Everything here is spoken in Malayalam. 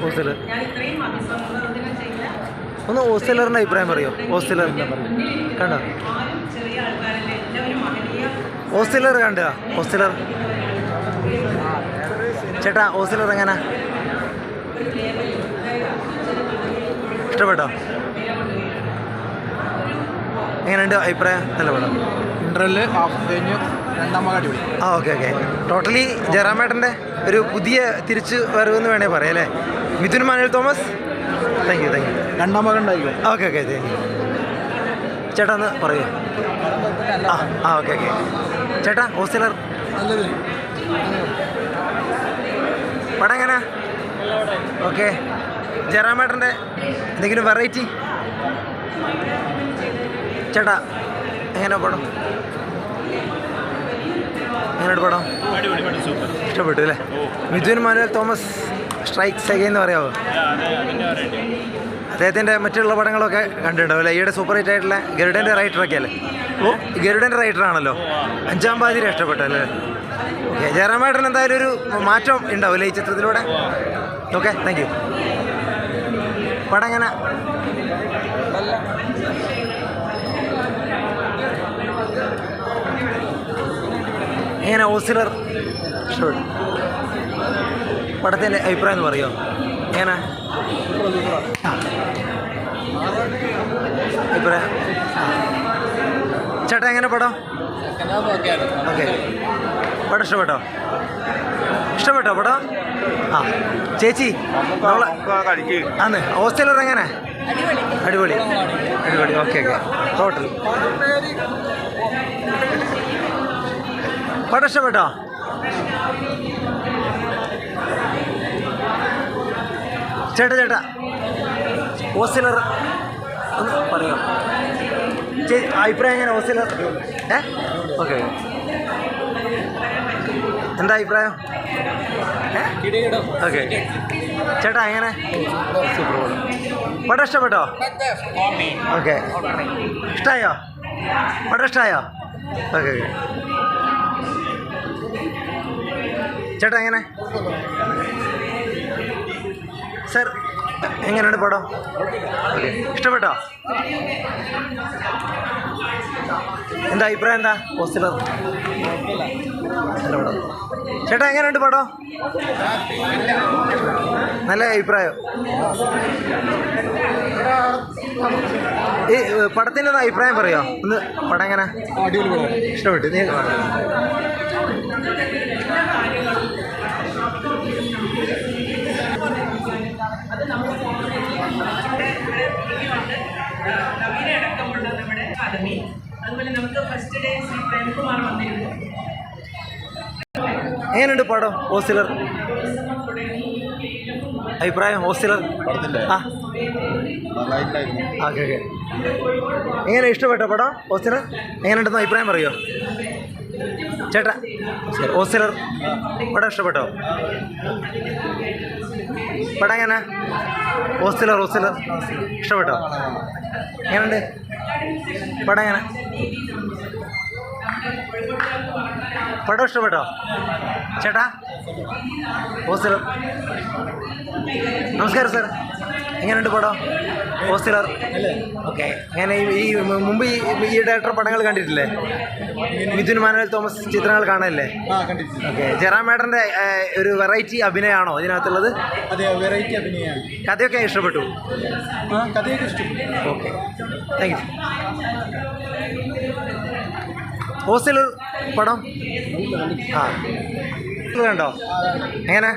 ഹോസ്റ്റലർ ഒന്ന് ഹോസ്റ്റലറിന്റെ അഭിപ്രായം പറയോ? ഹോസ്റ്റലറിന്റെ കണ്ടോ? ആരും ചെറിയ ആൾക്കാരല്ല എല്ലാവരും മഹനീയ ഹോസ്റ്റലർ കണ്ടോ? ഹോസ്റ്റലർ. ചേട്ടാ ഹോസ്റ്റലർ എങ്ങനെ? ഇഷ്ടപ്പെട്ടോ? എങ്ങനെയുണ്ട് അഭിപ്രായം? നല്ല പടം ഇന്റർവെൽ ഹാഫ് കഴിഞ്ഞ് ആ ഓക്കെ ഓക്കെ. ടോട്ടലി ജയറാമേട്ടന്റെ ഒരു പുതിയ തിരിച്ചു വരവെന്ന് വേണേ പറയാം അല്ലേ? Mithun Manuel Thomas. Thank you thank you രണ്ടാം മകൻ ഓക്കെ ഓക്കെ താങ്ക് യു ചേട്ടാ ഒന്ന് പറയൂ. ആ ആ ഓക്കെ ഓക്കെ. ചേട്ടാ ഹോസ്റ്റലർ. പടം എങ്ങനെ? ഓക്കെ. ജയറാമേട്ടന്റെ എന്തെങ്കിലും വെറൈറ്റി ചേട്ടാ എങ്ങനെ പടം? എങ്ങനെയുണ്ട് പടം? ഇഷ്ടപ്പെട്ടു അല്ലേ? മിഥുൻ മാനുവൽ തോമസ് സ്ട്രൈക്ക് സെഗ എന്ന് പറയാമോ അദ്ദേഹത്തിന്റെ മറ്റുള്ള പടങ്ങളൊക്കെ കണ്ടിട്ടുണ്ടാവും അല്ലേ ഈയിടെ സൂപ്പർ ഹിറ്റ് ആയിട്ടുള്ള ഗരുഡന്റെ റൈറ്ററൊക്കെ അല്ലേ? ഓ. ഗരുഡന്റെ റൈറ്ററാണല്ലോ അഞ്ചാം പാതിരി ഇഷ്ടപ്പെട്ടല്ലേ ഓക്കെ ജയറാമേട്ടൻ എന്തായാലും ഒരു മാറ്റം ഉണ്ടാവില്ലേ ഈ ചിത്രത്തിലൂടെ? ഓക്കെ താങ്ക് യു പടം എങ്ങനെ? എങ്ങനെ ഓസിലർ? ഇഷ്ടപ്പെട്ടു പടത്തിന്റെ അഭിപ്രായം എന്ന് പറയുമോ എങ്ങനെ. അഭിപ്രായം. ചേട്ടാ എങ്ങനെ പടം? ഓക്കെ. പടം ഇഷ്ടപ്പെട്ടോ? ഇഷ്ടപ്പെട്ടോ പടം? ആ ചേച്ചി നമ്മളെ അന്ന് ഹോസ്റ്റലർ എങ്ങനെ? അടിപൊളി. അടിപൊളി. Okay okay. ടോട്ടൽ. പടം ഇഷ്ടപ്പെട്ടോ ചേട്ടാ ചേട്ടാ. ഹോസ്റ്റലർ ഒന്ന് പറയാം? ചേ അഭിപ്രായം എങ്ങനെ ഹോസ്റ്റലർ ഏ? ഓക്കെ. എന്താ അഭിപ്രായം? ഓക്കെ. ചേട്ടാ എങ്ങനെ? പടം ഇഷ്ടപ്പെട്ടോ ഓക്കെ. ഇഷ്ടമായോ പടം ഇഷ്ടമായോ ഓക്കെ ഓക്കെ. ചേട്ടാ എങ്ങനെ? സർ എങ്ങനെയുണ്ട് പടം? ഇഷ്ടപ്പെട്ടോ? എന്താ അഭിപ്രായം എന്താ? ഹോസ്റ്റലർ ചേട്ടാ എങ്ങനെയുണ്ട് പടം? നല്ല അഭിപ്രായം. ഈ പടത്തിന്റെ അഭിപ്രായം പറയോ? ഒന്ന് പടം എങ്ങനെ? ഇഷ്ടപ്പെട്ടു. നീ നവീന അടക്കമുള്ള നമ്മുടെ അക്കാദമി അതുപോലെ നമുക്ക് ഫസ്റ്റ് ഡേ ശ്രീ പ്രേംകുമാർ വന്നിരുന്നു. എങ്ങനെയുണ്ട് പടം? ഓസിലർ അഭിപ്രായം? ഓസിലർ ആ. Okay okay. എങ്ങനെ ഇഷ്ടപ്പെട്ട പടം? ഓസിലർ എങ്ങനെയുണ്ടെന്ന് അഭിപ്രായം പറയോ? ചേട്ടാ ഓസിലർ പടം ഇഷ്ടപ്പെട്ടോ? പടം എങ്ങനെ? ഓസിലർ ഓസിലർ ഇഷ്ടപ്പെട്ടോ? എങ്ങനെയുണ്ട് പടം എങ്ങനെ? പടം ഇഷ്ടപ്പെട്ടോ? ചേട്ടാ ഹോസ്റ്റലർ. നമസ്കാരം സാർ. എങ്ങനെയുണ്ട് പടം? ഹോസ്റ്റലർ. ഓക്കെ. ഞാൻ ഈ മുമ്പ് ഈ ഈ ഡയറക്ടർ പടങ്ങൾ കണ്ടിട്ടില്ലേ? മിഥുൻ മാനുവൽ തോമസ് ചിത്രങ്ങൾ കാണാനല്ലേ? ഓക്കെ. ജെറാം മേഡറിന്റെ ഒരു വെറൈറ്റി അഭിനയമാണോ ഇതിനകത്തുള്ളത്? അതെ വെറൈറ്റി അഭിനയമാണ് കഥയൊക്കെ ഇഷ്ടപ്പെട്ടു? കഥയൊക്കെ ഇഷ്ടപ്പെട്ടു. ഓക്കെ. Thank you. ഹോസ്റ്റലർ പടം? ആ. കണ്ടോ? എങ്ങനെ?